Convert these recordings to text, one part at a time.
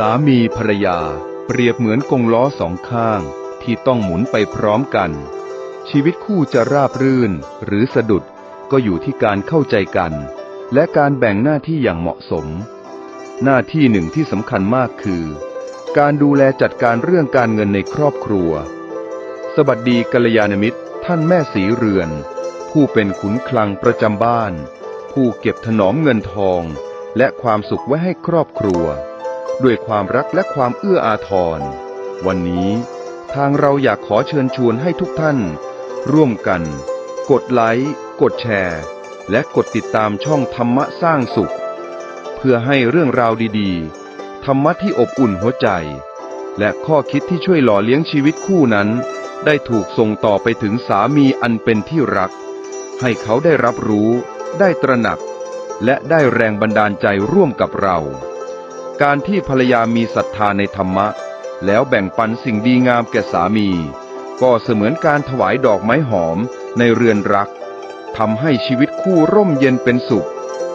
สามีภรรยา เปรียบเหมือนกงล้อสองข้างที่ต้องหมุนไปพร้อมกัน ชีวิตคู่จะราบรื่นหรือสะดุดก็อยู่ที่การเข้าใจกัน และการแบ่งหน้าที่อย่างเหมาะสม หน้าที่หนึ่งที่สำคัญมากคือ การดูแลจัดการเรื่องการเงินในครอบครัว สวัสดีกัลยาณมิตร ท่านแม่สีเรือน ผู้เป็นขุนคลังประจำบ้าน ผู้เก็บถนอมเงินทอง และความสุขไว้ให้ครอบครัว ด้วยความรักและความเอื้ออาทร วันนี้ทางเราอยากขอเชิญชวนให้ทุกท่าน ร่วมกัน กดไลค์ กดแชร์ และกดติดตามช่องธรรมะสร้างสุข เพื่อให้เรื่องราวดีๆ ธรรมะที่อบอุ่นหัวใจ และข้อคิดที่ช่วยหล่อเลี้ยงชีวิตคู่นั้น ได้ถูกส่งต่อไปถึงสามีอันเป็นที่รัก ให้เขาได้รับรู้ ได้ตระหนัก และได้แรงบันดาลใจร่วมกับเรา การที่ภรรยามีศรัทธาในธรรมะ แล้วแบ่งปันสิ่งดีงามแก่สามี ก็เสมือนการถวายดอกไม้หอมในเรือนรักทำให้ชีวิตคู่ร่มเย็นเป็นสุข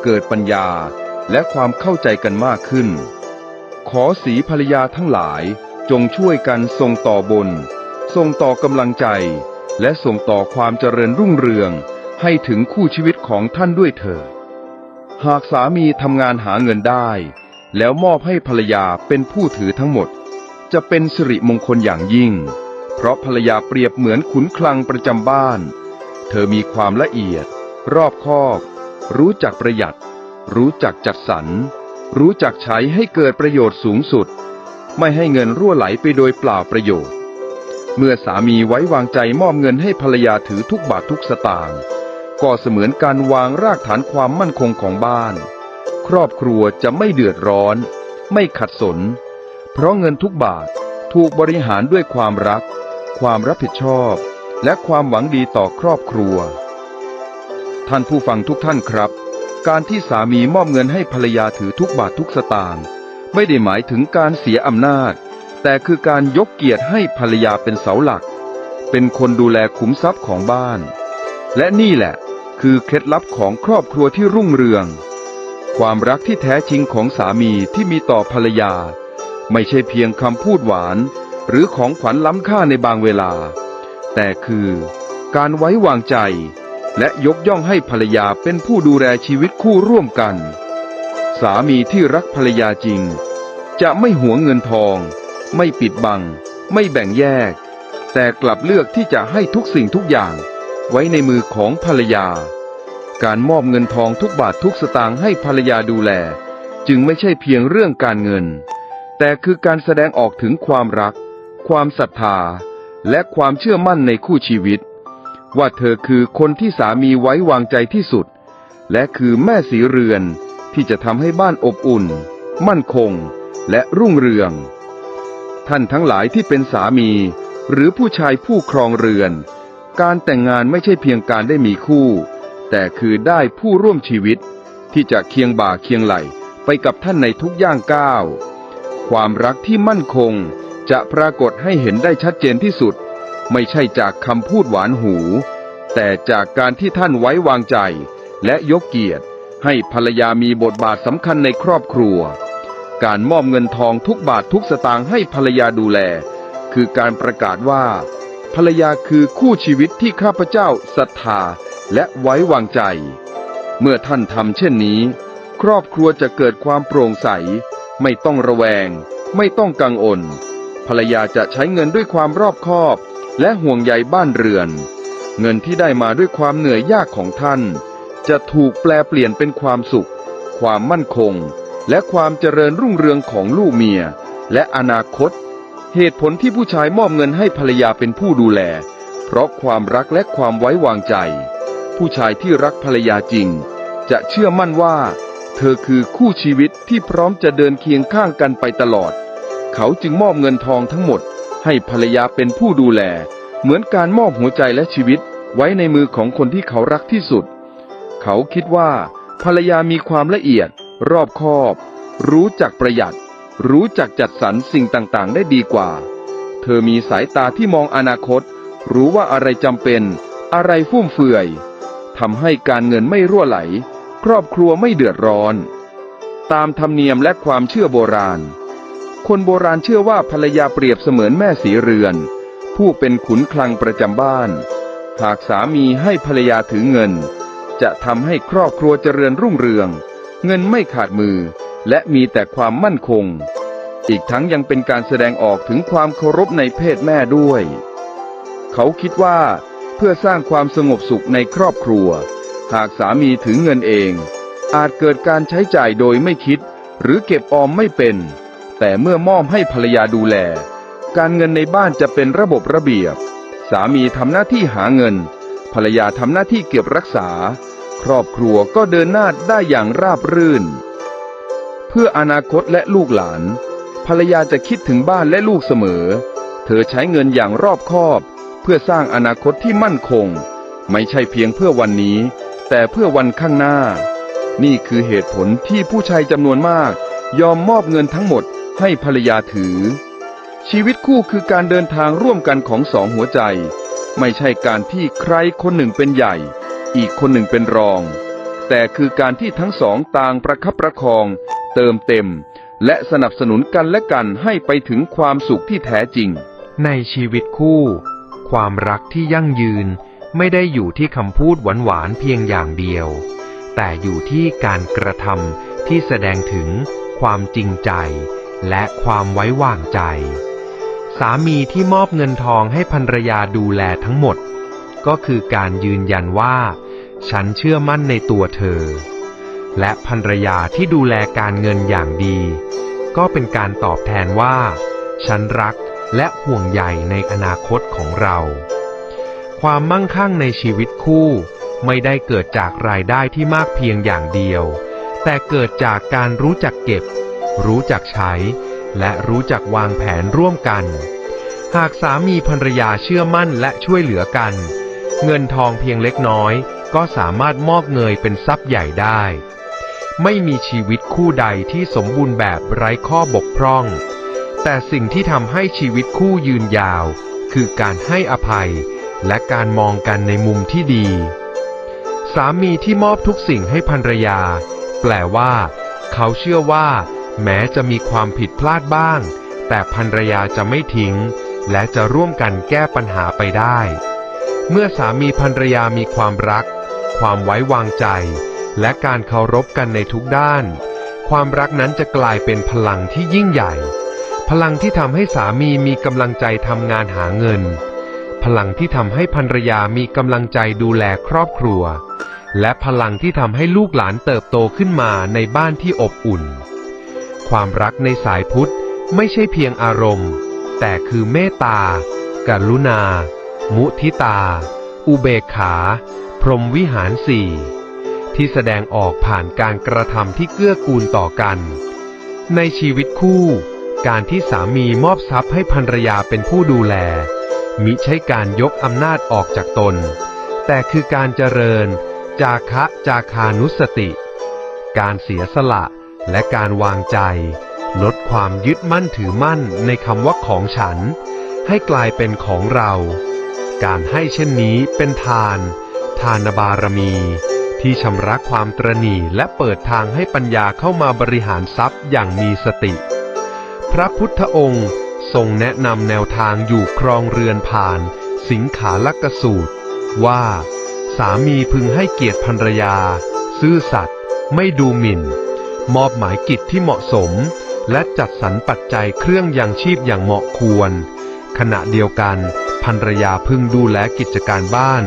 เกิดปัญญาและความเข้าใจกันมากขึ้น ขอสีภรรยาทั้งหลายจงช่วยกันส่งต่อบน ส่งต่อกำลังใจ และส่งต่อความเจริญรุ่งเรืองให้ถึงคู่ชีวิตของท่านด้วยเถิดหากสามีทำงานหาเงินได้ แล้วมอบให้ภรรยาเป็นผู้ถือทั้งหมด จะเป็นสิริมงคลอย่างยิ่ง เพราะภรรยาเปรียบเหมือนขุนคลังประจำบ้าน เธอมีความละเอียด รอบคอบ รู้จักประหยัด รู้จักจัดสรร รู้จักใช้ให้เกิดประโยชน์สูงสุด ไม่ให้เงินรั่วไหลไปโดยเปล่าประโยชน์ เมื่อสามีไว้วางใจมอบเงินให้ภรรยาถือทุกบาททุกสตางค์ก็เสมือนการวางรากฐานความมั่นคงของบ้าน ครอบครัวจะไม่เดือดร้อน ไม่ขัดสน เพราะเงินทุกบาทถูกบริหารด้วยความรัก ความรับผิดชอบ และความหวังดีต่อครอบครัว ท่านผู้ฟังทุกท่านครับ การที่สามีมอบเงินให้ภรรยาถือทุกบาททุกสตางค์ไม่ได้หมายถึงการเสียอำนาจ แต่คือการยกเกียรติให้ภรรยาเป็นเสาหลัก เป็นคนดูแลขุมทรัพย์ของบ้าน และนี่แหละ คือเคล็ดลับของครอบครัวที่รุ่งเรือง ความรักที่แท้จริงของสามีที่มีต่อภรรยา ไม่ใช่เพียงคำพูดหวาน หรือของขวัญล้ำค่าในบางเวลา แต่คือการไว้วางใจ และยกย่องให้ภรรยาเป็นผู้ดูแลชีวิตคู่ร่วมกัน สามีที่รักภรรยาจริง จะไม่หวงเงินทอง ไม่ปิดบัง ไม่แบ่งแยก แต่กลับเลือกที่จะให้ทุกสิ่งทุกอย่างไว้ในมือของภรรยา การมอบเงินทองทุกบาททุกสตางค์ให้ภรรยาดูแล จึงไม่ใช่เพียงเรื่องการเงิน แต่คือการแสดงออกถึงความรัก ความศรัทธา และความเชื่อมั่นในคู่ชีวิต ว่าเธอคือคนที่สามีไว้วางใจที่สุด และคือแม่สีเรือนที่จะทำให้บ้านอบอุ่น มั่นคง และรุ่งเรือง ท่านทั้งหลายที่เป็นสามี หรือผู้ชายผู้ครองเรือน การแต่งงานไม่ใช่เพียงการได้มีคู่ แต่คือได้ผู้ร่วมชีวิตที่จะเคียงบ่าเคียงไหลไปกับท่านในทุกย่างก้าว ความรักที่มั่นคงจะปรากฏให้เห็นได้ชัดเจนที่สุด ไม่ใช่จากคำพูดหวานหู แต่จากการที่ท่านไว้วางใจ และยกเกียรติ ให้ภรรยามีบทบาทสำคัญในครอบครัว การมอบเงินทองทุกบาททุกสตางค์ให้ภรรยาดูแล คือการประกาศว่า ภรรยาคือคู่ชีวิตที่ข้าพเจ้าศรัทธา และไว้วางใจ เมื่อท่านทำเช่นนี้ ครอบครัวจะเกิดความโปร่งใส ไม่ต้องระแวง ไม่ต้องกังวลภรรยาจะใช้เงินด้วยความรอบคอบ และห่วงใยบ้านเรือน เงินที่ได้มาด้วยความเหนื่อยยากของท่าน จะถูกแปลเปลี่ยนเป็นความสุข ความมั่นคง และความเจริญรุ่งเรืองของลูกเมีย และอนาคต เหตุผลที่ผู้ชายมอบเงินให้ภรรยาเป็นผู้ดูแล เพราะความรักและความไว้วางใจ ผู้ชายที่รักภรรยาจริง จะเชื่อมั่นว่า เธอคือคู่ชีวิตที่พร้อมจะเดินเคียงข้างกันไปตลอด เขาจึงมอบเงินทองทั้งหมด ให้ภรรยาเป็นผู้ดูแล เหมือนการมอบหัวใจและชีวิตไว้ในมือของคนที่เขารักที่สุด เขาคิดว่า ภรรยามีความละเอียด รอบคอบ รู้จักประหยัด รู้จักจัดสรรสิ่งต่างๆ ได้ดีกว่า เธอมีสายตาที่มองอนาคต รู้ว่าอะไรจำเป็น อะไรฟุ่มเฟือย ทำให้การเงินไม่รั่วไหล ครอบครัวไม่เดือดร้อน ตามธรรมเนียมและความเชื่อโบราณ คนโบราณเชื่อว่าภรรยาเปรียบเสมือนแม่สีเรือน ผู้เป็นขุนคลังประจำบ้าน หากสามีให้ภรรยาถือเงิน จะทำให้ครอบครัวเจริญรุ่งเรือง เงินไม่ขาดมือ และมีแต่ความมั่นคง อีกทั้งยังเป็นการแสดงออกถึงความเคารพในเพศแม่ด้วย เขาคิดว่า พื่อสร้างความสงบสุขในครอบครัว หากสามีถือเงินเอง อาจเกิดการใช้จ่ายโดยไม่คิด หรือเก็บออมไม่เป็น แต่เมื่อมอบให้ภรรยาดูแล การเงินในบ้านจะเป็นระบบระเบียบ สามีทำหน้าที่หาเงิน ภรรยาทำหน้าที่เก็บรักษา ครอบครัวก็เดินหน้าได้อย่างราบรื่น เพื่ออนาคตและลูกหลาน ภรรยาจะคิดถึงบ้านและลูกเสมอ เธอใช้เงินอย่างรอบคอบ เพื่อสร้างอนาคตที่มั่นคง ไม่ใช่เพียงเพื่อวันนี้ แต่เพื่อวันข้างหน้า นี่คือเหตุผลที่ผู้ชายจำนวนมาก ยอมมอบเงินทั้งหมดให้ภรรยาถือ ชีวิตคู่คือการเดินทางร่วมกันของสองหัวใจ ไม่ใช่การที่ใครคนหนึ่งเป็นใหญ่ อีกคนหนึ่งเป็นรอง แต่คือการที่ทั้งสองต่างประคับประคอง เติมเต็ม และสนับสนุนกันและกันให้ไปถึงความสุขที่แท้จริง ในชีวิตคู่ ความรักที่ยั่งยืนไม่ได้อยู่ที่คำพูดหวานๆเพียงอย่างเดียว แต่อยู่ที่การกระทำที่แสดงถึงความจริงใจ และความไว้วางใจ สามีที่มอบเงินทองให้ภรรยาดูแลทั้งหมด ก็คือการยืนยันว่า ฉันเชื่อมั่นในตัวเธอ และภรรยาที่ดูแลการเงินอย่างดี ก็เป็นการตอบแทนว่า ฉันรัก และห่วงใยในอนาคตของเรา ความมั่งคั่งในชีวิตคู่ ไม่ได้เกิดจากรายได้ที่มากเพียงอย่างเดียว แต่เกิดจากการรู้จักเก็บ รู้จักใช้ และรู้จักวางแผนร่วมกัน หากสามีภรรยาเชื่อมั่นและช่วยเหลือกัน เงินทองเพียงเล็กน้อย ก็สามารถมอกเงยเป็นทรัพย์ใหญ่ได้ไม่มีชีวิตคู่ใดที่สมบูรณ์แบบไร้ข้อบกพร่อง แต่สิ่งที่ทำให้ชีวิตคู่ยืนยาว คือการให้อภัย และการมองกันในมุมที่ดี สามีที่มอบทุกสิ่งให้ภรรยา แปลว่า เขาเชื่อว่า แม้จะมีความผิดพลาดบ้าง แต่ภรรยาจะไม่ทิ้ง และจะร่วมกันแก้ปัญหาไปได้ เมื่อสามีภรรยามีความรัก ความไว้วางใจ และการเคารพกันในทุกด้าน ความรักนั้นจะกลายเป็นพลังที่ยิ่งใหญ่ พลังที่ทำให้สามีมีกำลังใจทำงานหาเงิน พลังที่ทำให้ภรรยามีกำลังใจดูแลครอบครัว และพลังที่ทำให้ลูกหลานเติบโตขึ้นมาในบ้านที่อบอุ่น ความรักในสายพุทธไม่ใช่เพียงอารมณ์ แต่คือเมตตา กรุณา มุทิตา อุเบกขา พรหมวิหารสี่ที่แสดงออกผ่านการกระทำที่เกื้อกูลต่อกัน ในชีวิตคู่ การที่สามีมอบทรัพย์ให้ภรรยาเป็นผู้ดูแล มิใช่การยกอำนาจออกจากตน แต่คือการเจริญ จาคะจาคานุสติ การเสียสละและการวางใจ ลดความยึดมั่นถือมั่นในคำว่าของฉัน ให้กลายเป็นของเรา การให้เช่นนี้เป็นทาน ทานบารมี ที่ชำระความตรณีและเปิดทางให้ปัญญาเข้ามาบริหารทรัพย์อย่างมีสติ พระพุทธองค์ทรงแนะนำแนวทางอยู่ครองเรือนผ่าน สิงขาลักสูตร ว่า สามีพึงให้เกียรติภรรยา ซื่อสัตย์ไม่ดูหมิ่น มอบหมายกิจที่เหมาะสม และจัดสรรปัจจัยเครื่องยังชีพอย่างเหมาะควร ขณะเดียวกันภรรยาพึงดูแลกิจการบ้าน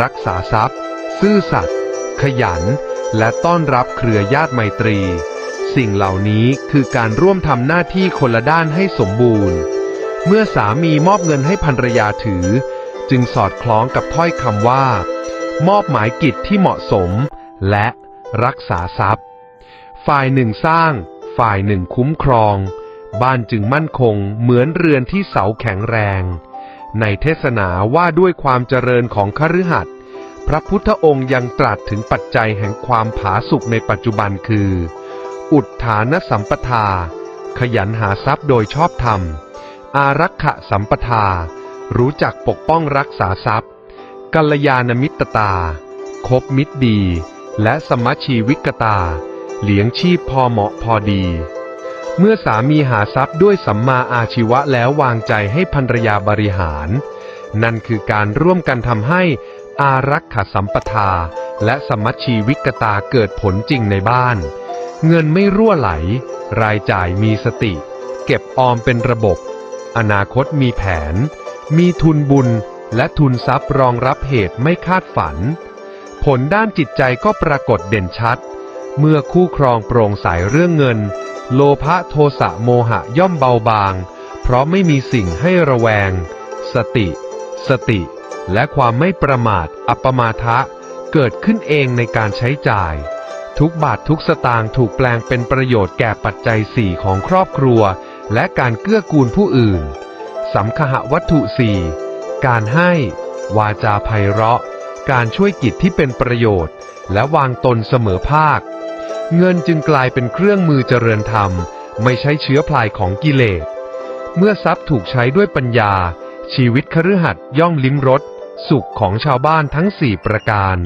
รักษาทรัพย์ ซื่อสัตย์ขยัน และต้อนรับเครือญาติไมตรี สิ่งเหล่านี้คือการร่วมทำหน้าที่คนละด้านให้สมบูรณ์ เมื่อสามีมอบเงินให้ภรรยาถือ จึงสอดคล้องกับถ้อยคำว่า มอบหมายกิจที่เหมาะสม และรักษาทรัพย์ ฝ่ายหนึ่งสร้าง ฝ่ายหนึ่งคุ้มครอง บ้านจึงมั่นคงเหมือนเรือนที่เสาแข็งแรง ในเทศนาว่าด้วยความเจริญของคฤหัสถ์พระพุทธองค์ยังตรัสถึงปัจจัยแห่งความผาสุกในปัจจุบันคือ อุทธานสัมปทา ขยันหาทรัพย์โดยชอบธรรม อารักขะสัมปทา รู้จักปกป้องรักษาทรัพย์ กัลยาณมิตรตา คบมิตรดี และสมชีวิกตา เลี้ยงชีพพอเหมาะพอดี เมื่อสามีหาทรัพย์ด้วยสัมมาอาชีวะแล้ววางใจให้ภรรยาบริหาร นั่นคือการร่วมกันทำให้อารักขสัมปทาและสมมชีวิกตาเกิดผลจริงในบ้าน เงินไม่รั่วไหล รายจ่ายมีสติ เก็บออมเป็นระบบ อนาคตมีแผน มีทุนบุญและทุนทรัพย์รองรับเหตุไม่คาดฝัน ผลด้านจิตใจก็ปรากฏเด่นชัด เมื่อคู่ครองโปร่งใสเรื่องเงิน โลภะโทสะโมหะย่อมเบาบาง เพราะไม่มีสิ่งให้ระแวง สติ สติ และความไม่ประมาทอัปปมาทะ เกิดขึ้นเองในการใช้จ่าย ทุกบาททุกสตางค์ถูกแปลงเป็นประโยชน์แก่ปัจจัยสี่ของครอบครัว และการเกื้อกูลผู้อื่นสัมคหวัตถุสี่การให้ วาจาไพเราะ การช่วยกิจที่เป็นประโยชน์ และวางตนเสมอภาค เงินจึงกลายเป็นเครื่องมือเจริญธรรม ไม่ใช่เชื้อพลายของกิเลส เมื่อทรัพย์ถูกใช้ด้วยปัญญา ชีวิตคฤหัสถ์ย่อมลิ้มรสสุขของชาวบ้านทั้งสี่ประการ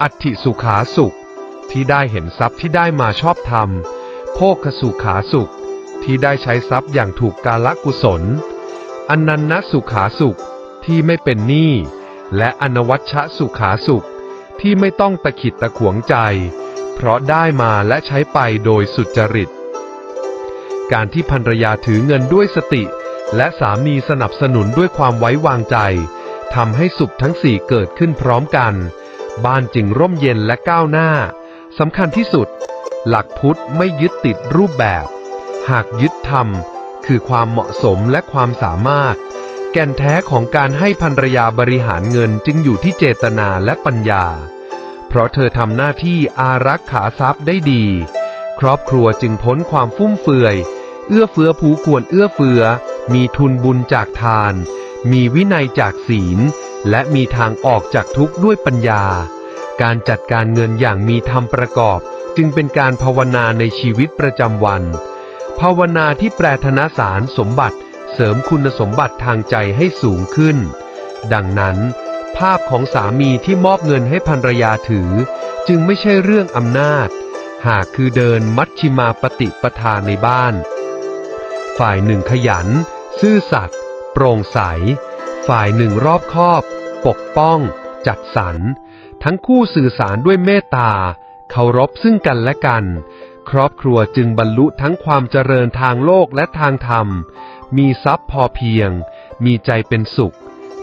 อัติสุขาสุข ที่ได้เห็นทรัพย์ที่ได้มาชอบธรรม โภคสุขาสุข ที่ได้ใช้ทรัพย์อย่างถูกกาลกุศล อนันนสุขาสุขที่ไม่เป็นหนี้ และอนวัชชสุขาสุข ที่ไม่ต้องตะขิดตะขวงใจ เพราะได้มาและใช้ไปโดยสุจริต การที่ภรรยาถือเงินด้วยสติ และสามีสนับสนุนด้วยความไว้วางใจทำให้สุขทั้งสี่เกิดขึ้นพร้อมกัน บ้านจึงร่มเย็นและก้าวหน้า สำคัญที่สุด หลักพุทธไม่ยึดติดรูปแบบ หากยึดธรรม คือความเหมาะสมและความสามารถ แก่นแท้ของการให้ภรรยาบริหารเงินจึงอยู่ที่เจตนาและปัญญา เพราะเธอทำหน้าที่อารักขาทรัพย์ได้ดี ครอบครัวจึงพ้นความฟุ่มเฟือย เอื้อเฟื้อผูควรเอื้อเฟือ มีทุนบุญจากทาน มีวินัยจากศีล และมีทางออกจากทุกข์ด้วยปัญญา การจัดการเงินอย่างมีธรรมประกอบ จึงเป็นการภาวนาในชีวิตประจำวัน ภาวนาที่แปรธนสารสมบัติ เสริมคุณสมบัติทางใจให้สูงขึ้น ดังนั้น ภาพของสามีที่มอบเงินให้ภรรยาถือ จึงไม่ใช่เรื่องอำนาจ หากคือเดินมัชชิมาปฏิปทาในบ้าน ฝ่ายหนึ่งขยัน ซื่อสัตย์โปร่งใส ฝ่ายหนึ่งรอบคอบ ปกป้อง จัดสรร ทั้งคู่สื่อสารด้วยเมตตาเคารพซึ่งกันและกัน ครอบครัวจึงบรรลุทั้งความเจริญทางโลกและทางธรรม มีทรัพย์พอเพียง มีใจเป็นสุข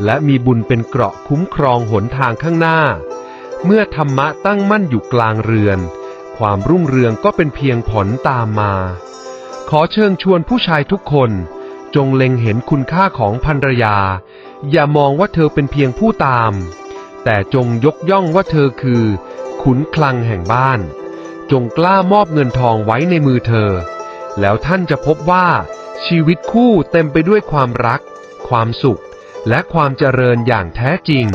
และมีบุญเป็นเกราะคุ้มครองหนทางข้างหน้า เมื่อธรรมะตั้งมั่นอยู่กลางเรือน ความรุ่งเรืองก็เป็นเพียงผลตามมา ขอเชิญชวนผู้ชายทุกคน จงเล็งเห็นคุณค่าของภรรยา อย่ามองว่าเธอเป็นเพียงผู้ตาม แต่จงยกย่องว่าเธอคือ ขุนคลังแห่งบ้าน จงกล้ามอบเงินทองไว้ในมือเธอ แล้วท่านจะพบว่าชีวิตคู่เต็มไปด้วยความรัก ความสุข และความเจริญอย่างแท้จริง